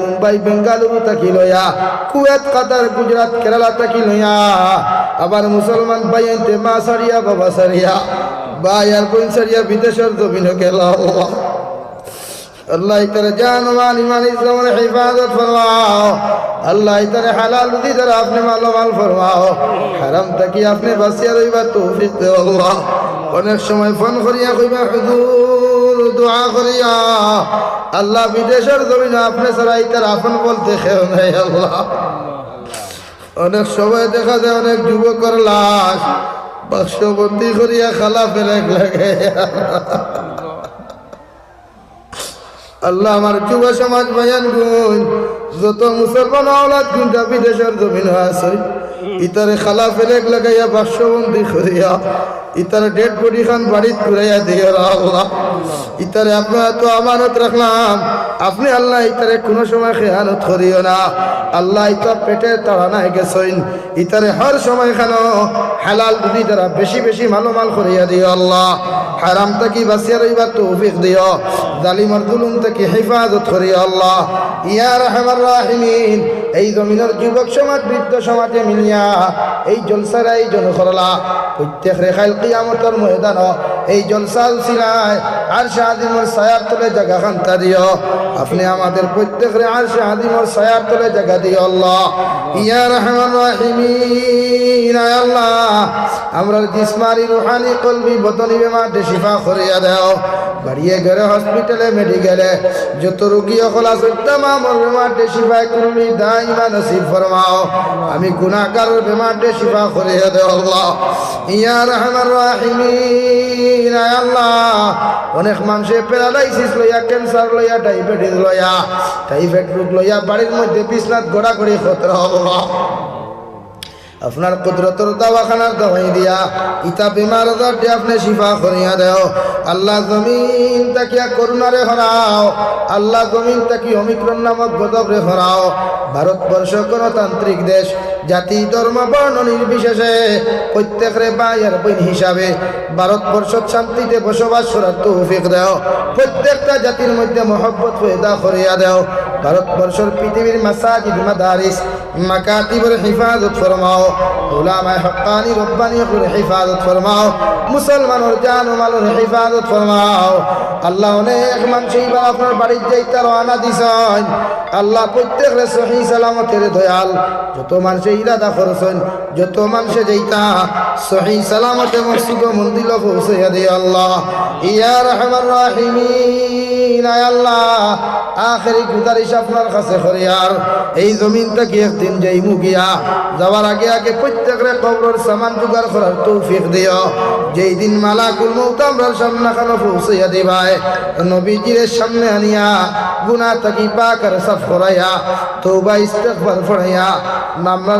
মুম্বাই, বেঙ্গালুরু থাকি লইয়া কুয়েত, কাতার, গুজরাট, কেরালা থাকি লইয়া আবার মুসলমান আনতে মা সারিয়া, বাবা সারিয়া ভাই আর বোন সারিয়া বিদেশের জমিন গেল। আল্লাহ। অনেক সময় ফোন করিয়া কইবা, হুজুর আল্লাহ বিদেশের জমিন আপনি ছাড়া তার আপন বলতে খেও নাই, আল্লাহ। অনেক সময় দেখা যায় অনেক যুবকর লাশ বাক্সবন্দি করিয়া খালা ফেলে লাগে। আল্লাহ আমার যুব সমাজ বায়ান গুণ, যত মুসলমান আওলাদ কিন্তু বিদেশের জমিন আছে। ইতারে খালা ফেলেক লাগাইয়া বাক্সবন্দি করিয়া, ইতারে ডেড বডি খান বাড়িত ঘুরাইয়া দিয়ে আল্লাহ। ইতারে আপনারা তো আমানত রাখলাম। আপনি আল্লাহ ইতারে কোনো সময় খেয়ানত করিও না। আল্লাহ ইতার পেটের তাড়া নাই গেছেন ইতারে হর সময় খান হালাল দুদি দ্বারা বেশি বেশি ভালো মাল করিয়া দিও আল্লাহ। হারাম থাকি বাঁচিয়া রইবার তৌফিক দিও। জালিমার জুলুম থেকে হেফাজত করিও আল্লাহ। ইয়া রহমান রাহিমিন। এই জমিনের যুবক সমাজ, বৃদ্ধ সমাজে মিলিয়া এই জলসার এই জনসরলা। প্রত্যেক রেখাইল কিয়ামতর ময়দান এই জলসা উসিলায় আর শাহাদিমর সায়ার তলে জায়গা খান্তা দিও। আপনি আমাদের প্রত্যেক রে আর শাহাদিমর সায়ার তলে জায়গা দিও আল্লাহ। ইয়া দেও। মেডিকেলে। যত আমি গুনাহগারের বেমারটে শিফা করিয়া দেও আল্লাহ। রাহিমিন। আয় আল্লাহ। অনেক মানুষে প্যারালাইসিস লইয়া, ক্যান্সার লইয়া, ডায়াবেটিস লইয়া, টাইফয়েড রোগ লইয়া বাড়ির মধ্যে খতরা আপনার কুদরতর দাওয়াখানার দাওয়াই দিয়া, ইতা বিমার দরটি আপনি শিফা করিয়া দেও। আল্লাহ জমিন তাকিয়া করুণারে হরাও। আল্লাহ জমিন তাকি অমিক্রণ নামক গদবরে হরাও। ভারতবর্ষ গণতান্ত্রিক দেশ জাতি, ধর্ম, বর্ণ নির্বিশেষে প্রত্যেকরে বায়ার বইন হিসাবে। ভারতবর্ষ শান্তিতে বসবাস করার তৌফিক দেও। প্রত্যেকটা জাতির মধ্যে মহব্বত পয়দা করিয়া দেও। ভারতবর্ষের পৃথিবীর মাসাজিদ, মাদারিস, মাকাতিবের হিফাজত ফরমাও। উলামায়ে হক্কানি রব্বানি হিফাজত ফরমাও। মুসলমানের জান ও মালের হিফাজত ফরমাও। আল্লাহ অনেক মানুষ এইবার আপনার বাড়ির যাইতে রওনা দিছেন। আল্লাহ প্রত্যেক রে সহি সালামতের দয়াল। যত মানুষে ইরাদা করছেন, যত মানুষে যাইতা সহি সালামতে মসজিদ মন্দির পৌঁছাইয়া দে আল্লাহ। ইয়া রহমান রাহিমিন আল্লাহ, আখেরি গুজারিশ আপনার কাছে করিয়ার এই জমিন থেকে একদিন যাই মুগিয়া যাওয়ার আগে আগে প্রত্যেকের কবরের সামান জোগাড় করার তৌফিক দিও। যেই দিন মালাকুল মৌত আমরা সামনে খানো পৌঁছাইয়া দিবাই নবীজির সামনে আনিয়া গুনা থাকি পাকার সাফ করাইয়া তৌবা ইস্তেগফার ফড়াইয়া নামনার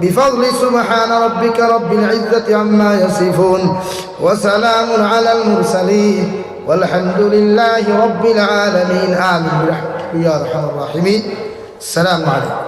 بفضل سبحان ربك رب العزة عما يصفون وسلام على المرسلين والحمد لله رب العالمين. آمين. يا أرحم الراحمين. السلام عليكم.